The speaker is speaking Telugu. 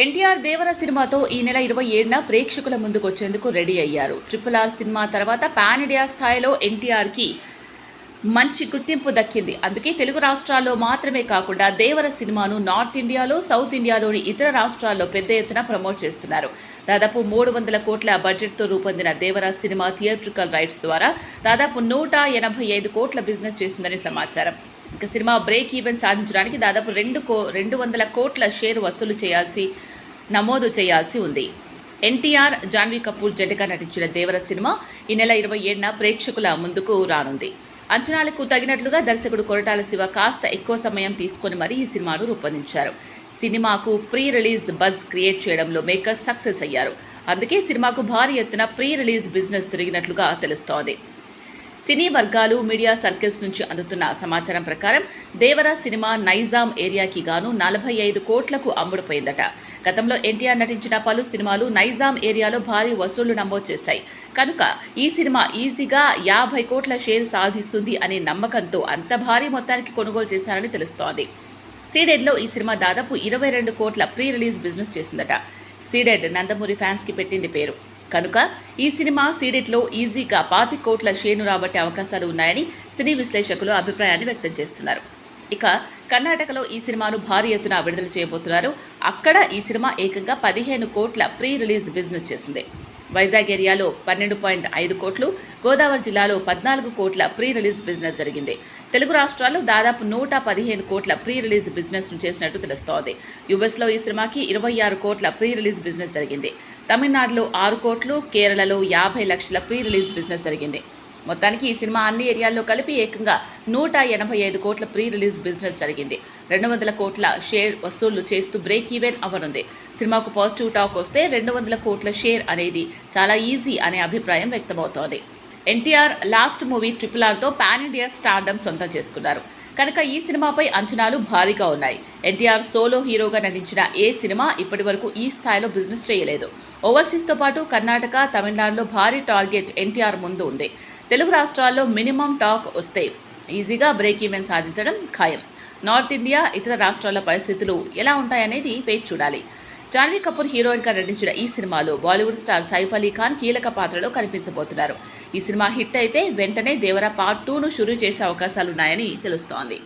ఎన్టీఆర్ దేవర సినిమాతో ఈ నెల ఇరవై ఏడున ప్రేక్షకుల ముందుకు వచ్చేందుకు రెడీ అయ్యారు. ట్రిపుల్ ఆర్ సినిమా తర్వాత పాన్ ఇండియా స్థాయిలో ఎన్టీఆర్కి మంచి గుర్తింపు దక్కింది. అందుకే తెలుగు రాష్ట్రాల్లో మాత్రమే కాకుండా దేవర సినిమాను నార్త్ ఇండియాలో సౌత్ ఇండియాలోని ఇతర రాష్ట్రాల్లో పెద్ద ఎత్తున ప్రమోట్ చేస్తున్నారు. దాదాపు మూడు వందల కోట్ల బడ్జెట్తో రూపొందిన దేవర సినిమా థియేట్రికల్ రైట్స్ ద్వారా దాదాపు నూట ఎనభై ఐదు కోట్ల బిజినెస్ చేసిందని సమాచారం. ఇక సినిమా బ్రేక్ ఈవెన్ సాధించడానికి దాదాపు రెండు కో రెండు వందల కోట్ల షేర్ వసూలు చేయాల్సి నమోదు చేయాల్సి ఉంది. ఎన్టీఆర్ జాన్వీ కపూర్ జంటగా నటించిన దేవర సినిమా ఈ నెల ఇరవై ఏడున ప్రేక్షకుల ముందుకు రానుంది. అంచనాలకు తగినట్లుగా దర్శకుడు కొరటాల శివ కాస్త ఎక్కువ సమయం తీసుకొని మరీ ఈ సినిమాను రూపొందించారు. సినిమాకు ప్రీ రిలీజ్ బజ్ క్రియేట్ చేయడంలో మేకర్స్ సక్సెస్ అయ్యారు. అందుకే సినిమాకు భారీ ఎత్తున ప్రీ రిలీజ్ బిజినెస్ జరిగినట్లుగా తెలుస్తోంది. సినీ వర్గాలు మీడియా సర్కిల్స్ నుంచి అందుతున్న సమాచారం ప్రకారం దేవరా సినిమా నైజాం ఏరియాకి గాను నలభై ఐదు కోట్లకు అమ్ముడుపోయిందట. గతంలో ఎన్టీఆర్ నటించిన పలు సినిమాలు నైజాం ఏరియాలో భారీ వసూళ్ళు నమోదు చేశాయి. కనుక ఈ సినిమా ఈజీగా యాభై కోట్ల షేర్ సాధిస్తుంది అనే నమ్మకంతో అంత భారీ మొత్తానికి కొనుగోలు చేశారని తెలుస్తోంది. సీడెడ్లో ఈ సినిమా దాదాపు ఇరవై రెండు కోట్ల ప్రీ రిలీజ్ బిజినెస్ చేసిందట. సీడెడ్ నందమూరి ఫ్యాన్స్కి పెట్టింది పేరు. కనుక ఈ సినిమా సీడెట్లో ఈజీగా పాతి కోట్ల షేను రాబట్టే అవకాశాలు ఉన్నాయని సినీ విశ్లేషకులు అభిప్రాయాన్ని వ్యక్తం చేస్తున్నారు. ఇక కర్ణాటకలో ఈ సినిమాను భారీ ఎత్తున విడుదల చేయబోతున్నారు. అక్కడ ఈ సినిమా ఏకంగా పదిహేను కోట్ల ప్రీ రిలీజ్ బిజినెస్ చేసింది. వైజాగ్ ఏరియాలో పన్నెండు పాయింట్ ఐదు కోట్లు గోదావరి జిల్లాలో పద్నాలుగు కోట్ల ప్రీ రిలీజ్ బిజినెస్ జరిగింది. తెలుగు రాష్ట్రాల్లో దాదాపు నూట పదిహేను కోట్ల ప్రీ రిలీజ్ బిజినెస్ను చేసినట్టు తెలుస్తోంది. యుఎస్లో ఈ సినిమాకి ఇరవై ఆరు కోట్ల ప్రీ రిలీజ్ బిజినెస్ జరిగింది. తమిళనాడులో ఆరు కోట్లు కేరళలో యాభై లక్షల ప్రీ రిలీజ్ బిజినెస్ జరిగింది. మొత్తానికి ఈ సినిమా అన్ని ఏరియాల్లో కలిపి ఏకంగా నూట ఎనభై ఐదు కోట్ల ప్రీ రిలీజ్ బిజినెస్ జరిగింది. రెండు వందల కోట్ల షేర్ వసూళ్ళు చేస్తూ బ్రేక్ ఈవెన్ అవ్వనుంది. సినిమాకు పాజిటివ్ టాక్ వస్తే రెండు వందల కోట్ల షేర్ అనేది చాలా ఈజీ అనే అభిప్రాయం వ్యక్తమవుతోంది. ఎన్టీఆర్ లాస్ట్ మూవీ ట్రిపుల్ ఆర్తో పాన్ ఇండియా స్టార్డమ్ సొంతం చేసుకున్నారు. కనుక ఈ సినిమాపై అంచనాలు భారీగా ఉన్నాయి. ఎన్టీఆర్ సోలో హీరోగా నటించిన ఏ సినిమా ఇప్పటి వరకు ఈ స్థాయిలో బిజినెస్ చేయలేదు. ఓవర్సీస్తో పాటు కర్ణాటక తమిళనాడులో భారీ టార్గెట్ ఎన్టీఆర్ ముందు ఉంది. తెలుగు రాష్ట్రాల్లో మినిమం టాక్ వస్తే ఈజీగా బ్రేక్ ఈవెన్ సాధించడం ఖాయం. నార్త్ ఇండియా ఇతర రాష్ట్రాల పరిస్థితులు ఎలా ఉంటాయనేది వేచి చూడాలి. జాన్వీ కపూర్ హీరోయిన్గా నటించిన ఈ సినిమాలో బాలీవుడ్ స్టార్ సైఫ్ అలీ ఖాన్ కీలక పాత్రలో కనిపించబోతున్నారు. ఈ సినిమా హిట్ అయితే వెంటనే దేవరా పార్ట్ టూను షురూ చేసే అవకాశాలున్నాయని తెలుస్తోంది.